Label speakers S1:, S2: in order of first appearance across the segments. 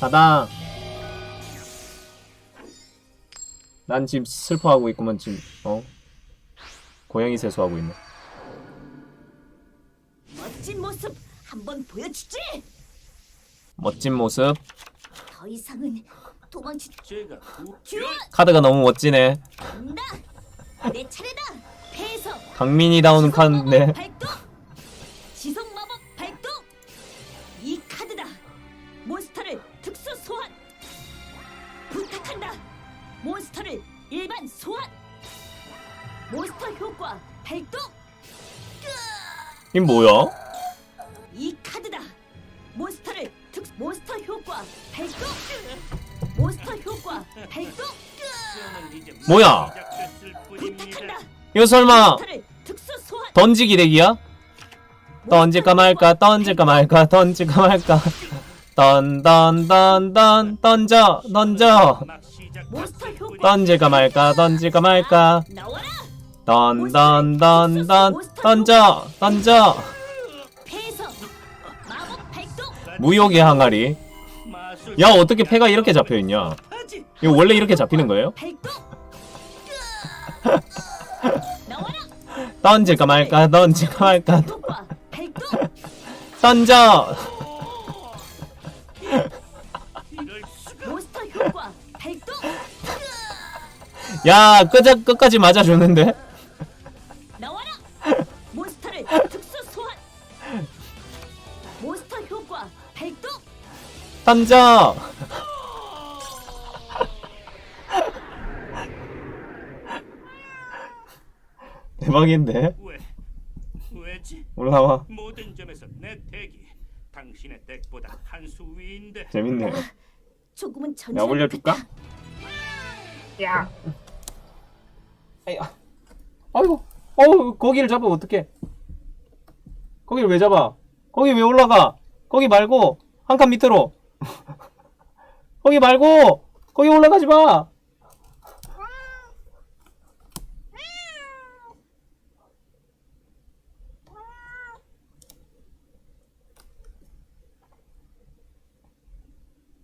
S1: 닫아. 난 지금 슬퍼하고 있구만 지금 어 고양이 세수하고 있네.
S2: 멋진 모습 한번 보여주지.
S1: 멋진 모습.
S2: 더 이상은 도망치
S3: 제가 구...
S2: 큐
S1: 카드가 너무 멋지네.
S2: 간다. 내 차례다. 패서
S1: 강민이다운 카드인데.
S2: 발동. 몬스터를 일반 소환. 몬스터 효과 발동.
S1: 이 뭐야?
S2: 이 카드다. 몬스터를 특 몬스터 효과 발동. 몬스터 효과 발동.
S1: 뭐야?
S2: 부탁한다.
S1: 이거 설마
S2: 몬스터를 특수 소환.
S1: 던지기 덱이야? 던질까 말까 던질까 말까 던질까 말까 던던던던 던져 던져 던질까 말까 던질까 말까. 던던던던 던져 던져. 무욕의 항아리 야 어떻게 패가 이렇게 잡혀있냐 이거 원래 이렇게 잡히는 거예요? 던질까 말까 던질까 말까. 던져 야 끝, 끝까지 맞아주는데
S2: 나와라. 몬스터를 특수 소환. 몬스터 효과 발동.
S1: 던져 대박인데
S3: 왜? 왜지?
S1: 올라와
S3: 모든 점에서 내 덱이 당신의 덱보다 한 수 위인데
S1: 재밌네
S2: 조금은.
S1: 야 올려줄까? 야 아야 아이고 어우 거기를 잡으면 어떡해? 거기를 왜 잡아? 거기 왜 올라가? 거기 말고 한 칸 밑으로. 거기 말고 거기 올라가지 마.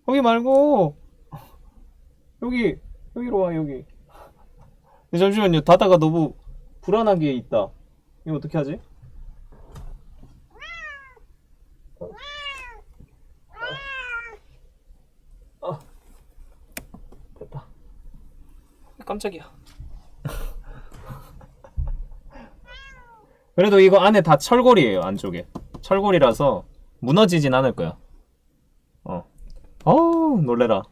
S1: 거기 말고 여기 여기로 와 여기 근데 잠시만요. 다다가 너무 불안하게 있다. 이거 어떻게 하지? 어. 됐다. 깜짝이야. 그래도 이거 안에 다 철골이에요 안쪽에. 철골이라서 무너지진 않을 거야. 어. 어우 놀래라